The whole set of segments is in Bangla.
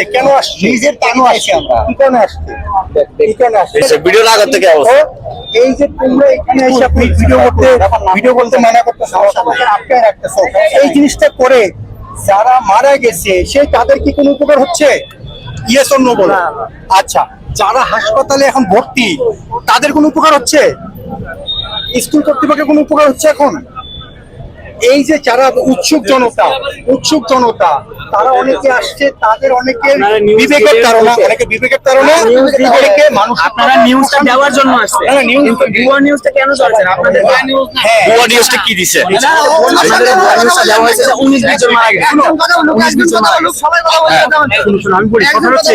আসছে? কেন আসছে? নিজের কেন আসছে আমরা। কি কারণে আসছে? কি কারণে আসছে? ভিডিও না করতে কি অবস্থা। এই যে তোমরা এখানে এসে আপনি ভিডিও করতে ভিডিও করতে মানা আমাকে আটকায় রাখতেছো। এই জিনিসটা করে যারা মারা গেছে সে তাদের কি কোনো উপকার হচ্ছে? ইয়েস অন্য বলো। আচ্ছা যারা হাসপাতালে এখন ভর্তি তাদের কোনো উপকার হচ্ছে? স্কুল কর্তৃপক্ষের কোনো উপকার হচ্ছে এখন? এই যে যারা উৎসুক জনতা উৎসুক জনতা তারা অনেকে আসছে তাদের অনেকের বিবেকের কারণে অনেকে বিবেকের কারণে অনেকে মানুষ আপনারা নিউজটা দেওয়ার জন্য আসছে না, না, কিন্তু ভুয়া নিউজটা কেন চলছে না? আপনাদের হ্যাঁ ভুয়া নিউজটা কি দিছে? আপনাদের ভুয়া নিউজটা দেওয়া হয়েছে 19 বিশ জন মারা গেছে। 19 বিশ জন মারা গেছে। শুনুন, শুনুন, আমি বলি কথা হচ্ছে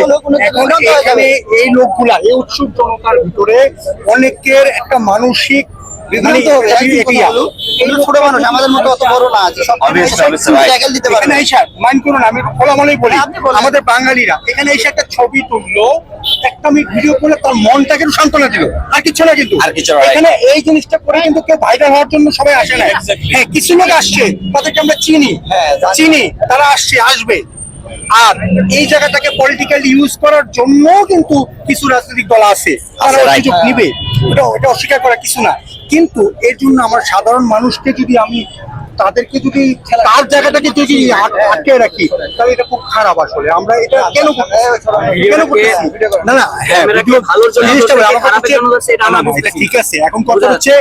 এখানে এই লোকগুলা এই উৎসুক জনতার ভিতরে অনেকের একটা মানসিক মানে মানুষ আমাদের বাঙালিরা এখানে এসে একটা ছবি তুললো একটা আমি ভিডিও করলে তার মনটাকে সান্ত্বনা দিল। আর কিছু না কিন্তু। আর কিছু না, right. এখানে এই জিনিসটা করে কিন্তু কেউ ভাইরাল হওয়ার জন্য সবাই আসে না। হ্যাঁ কিছু লোক আসছে তাদেরকে আমরা চিনি। হ্যাঁ, চিনি তারা আসছে আসবে। আর এই জায়গাটাকে পলিটিক্যালি ইউজ করার জন্য কিন্তু কিছু রাজনৈতিক দল আছে। তারা right. সুযোগ নিবে। এটা ওটা অস্বীকার করা কিছু না। কিন্তু এর জন্য আমার সাধারণ মানুষকে যদি আমি তাদেরকে যদি তার জায়গাটাকে যদি আটকে রাখি তাহলে এটা খুব খারাপ আসলে। আমরা এটা কেন কেন করতেছি? না না হ্যাঁ। ঠিক আছে এখন কথা হচ্ছে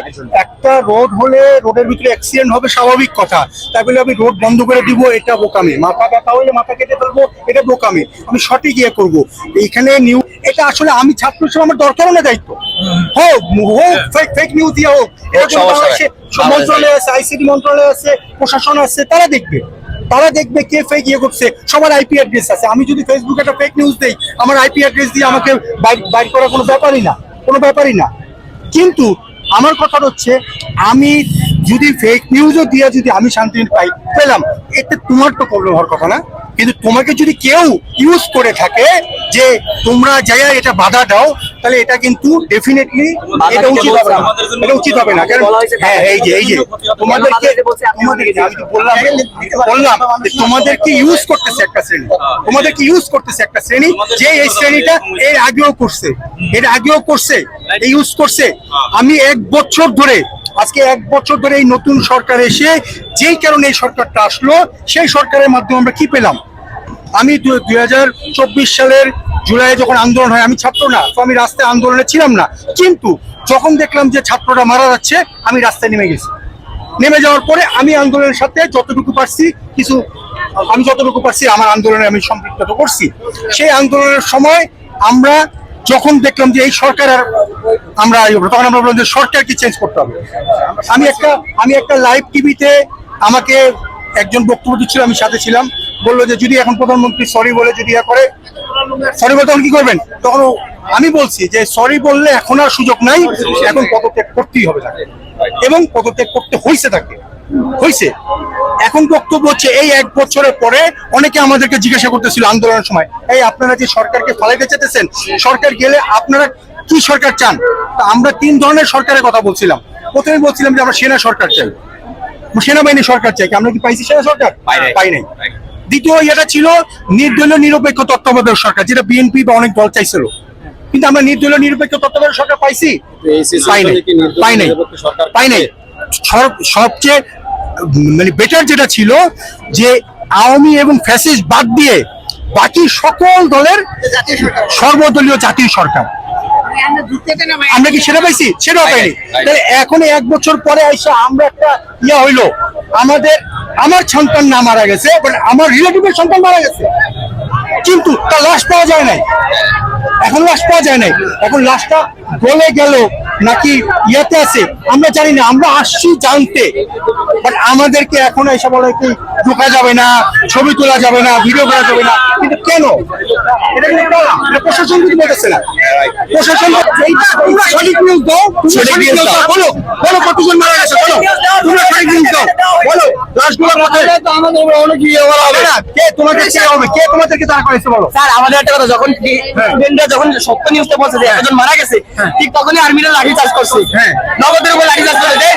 একটা রোড হলে রোডের ভিতরে অ্যাক্সিডেন্ট হবে স্বাভাবিক কথা। তাই বলে আমি রোড বন্ধ করে দিব এটা বোকামি। মাথা ব্যথা হলে মাথা কেটে ফেলব এটা বোকামি। আমি সঠিক ইয়ে করব। এইখানে নিউ এটা আসলে আমি ছাত্র হিসেবে আমার দরকারও না দায়িত্ব। হোক হোক ফেক ফেক নিউজ দিয়ে হোক এরকম। বাংলাদেশে মন্ত্রণালয় আছে আইসিডি মন্ত্রণালয় আছে প্রশাসন আছে তারা দেখবে। তারা দেখবে কে ফেক ইয়ে করছে সবার আইপি অ্যাড্রেস আছে। আমি যদি ফেসবুকে একটা ফেক নিউজ দেই আমার আইপি অ্যাড্রেস দিয়ে আমাকে বাইর- বাইর করার কোনো ব্যাপারই না কোনো ব্যাপারই না। কিন্তু আমার কথা হচ্ছে আমি যদি ফেক নিউজও দিয়ে যদি আমি শান্তি পাই পেলাম। এতে তোমার তো প্রবলেম হওয়ার কথা না। কিন্তু তোমাকে যদি কেউ ইউজ করে থাকে যে তোমরা যাই এটা বাধা দাও তাহলে এটা কিন্তু ডেফিনেটলি এটা উচিত হবে না। এটা উচিত হবে না। কারণ হ্যাঁ এই যে এই যে তোমাদেরকে আমি তো বললাম বললাম তোমাদেরকে ইউজ করতেছে একটা শ্রেণি। তোমাদেরকে ইউজ করতেছে একটা শ্রেণি যে এই শ্রেণীটা এর আগেও করছে। এর আগেও করছে ইউজ করছে। আমি এক বছর ধরে আজকে এক বছর ধরে এই নতুন সরকার এসে যেই কারণে এই সরকারটা আসলো, সেই সরকারের মাধ্যমে আমরা কি পেলাম? আমি দুই হাজার চব্বিশ সালের জুলাইয়ে যখন আন্দোলন হয়, আমি ছাত্র না, তো আমি রাস্তায় আন্দোলনে ছিলাম না। কিন্তু যখন দেখলাম যে ছাত্ররা মারা যাচ্ছে, আমি রাস্তায় নেমে গেছি। নেমে যাওয়ার পরে আমি আন্দোলনের সাথে যতটুকু পারছি, কিছু, আমি যতটুকু পারছি, আমার আন্দোলনে আমি সম্পৃক্ত করছি। সেই আন্দোলনের সময় আমরা যখন দেখলাম যে এই সরকার আর আমরা তখন আমরা বললাম যে সরকারকে চেঞ্জ করতে হবে। আমি একটা আমি একটা লাইভ টিভিতে আমাকে একজন বক্তব্য দিচ্ছিল, আমি সাথে ছিলাম। বলল যে যদি এখন প্রধানমন্ত্রী সরি বলে যদি ইয়া করে সরি বলে তখন কি করবেন? তখন আমি বলছি যে সরি বললে এখন আর সুযোগ নাই, এখন পদত্যাগ করতেই হবে তাকে। এবং পদত্যাগ করতে হয়েছে তাকে। হয়েছে এখন বক্তব্য হচ্ছে এই এক বছরের পরে অনেকে আমাদেরকে জিজ্ঞাসা করতেছিল আন্দোলনের সময় এই আপনারা যে সরকারকে ফালাইতে চাইতেছেন? সরকার গেলে আপনারা কি সরকার চান? তা আমরা তিন ধরনের সরকারের কথা বলছিলাম। প্রথমে বলছিলাম যে আমরা সেনা সরকার চাই। সেনাবাহিনী সরকার চাই। আমরা কি পাইছি সেনা সরকার? পাই নাই। দ্বিতীয় এটা ছিল নির্দলীয় নিরপেক্ষ তত্ত্বাবধায়ক সরকার যেটা বিএনপি বা অনেক দল চাইছিল। কিন্তু আমরা নির্দলীয় নিরপেক্ষ তত্ত্বাবধায়ক সরকার পাইছি? পাই নাই। পাই নাই। সবচেয়ে মানে বেটার যেটা ছিল যে আওয়ামী এবং ফ্যাসিস্ট বাদ দিয়ে বাকি সকল দলের সর্বদলীয় জাতীয় সরকার। আমরা কি সেটা পাইছি? সেটাও পাইনি। তাহলে এখন এক বছর পরে এসে আমরা একটা ইয়া হইল। আমাদের আমার সন্তান না মারা গেছে আমার রিলেটিভের সন্তান মারা গেছে। কিন্তু তার লাশ পাওয়া যায় নাই। এখন লাশ পাওয়া যায় নাই। এখন লাশটা গলে গেল। নাকি ইয়াতে আছে? আমরা জানি না আমরা আসছি জানতে। বাট আমাদেরকে এখন এসে বলে কি ঢোকা যাবে না ছবি তোলা যাবে না ভিডিও করা যাবে না। কিন্তু কেন? এটা প্রশাসন কিন্তু বলতেছে না। প্রশাসন সঠিক নিউজ দাও সঠিক নিউজ দাও। বলো বলো কতজন মারা গেছে বলো। তোমরা সঠিক নিউজ দাও। আমাদের অনেক ইয়ে বলা হবে। না কে তোমাকে কে হবে? কে তোমাদেরকে তারা করেছে বলো? স্যার আমাদের একটা কথা যখন স্টুডেন্টরা যখন সত্য নিউজটা বলছে যে একজন মারা গেছে ঠিক তখনই আর্মিরা লাঠি চার্জ করছে। হ্যাঁ। নগদের উপর লাঠি চার্জ করে দেয়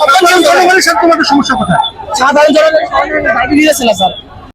সাধারণ জনগণের সাথে তোমাদের সমস্যা কোথায়? সাধারণ জনগণ বাইরে দিয়েছে না স্যার।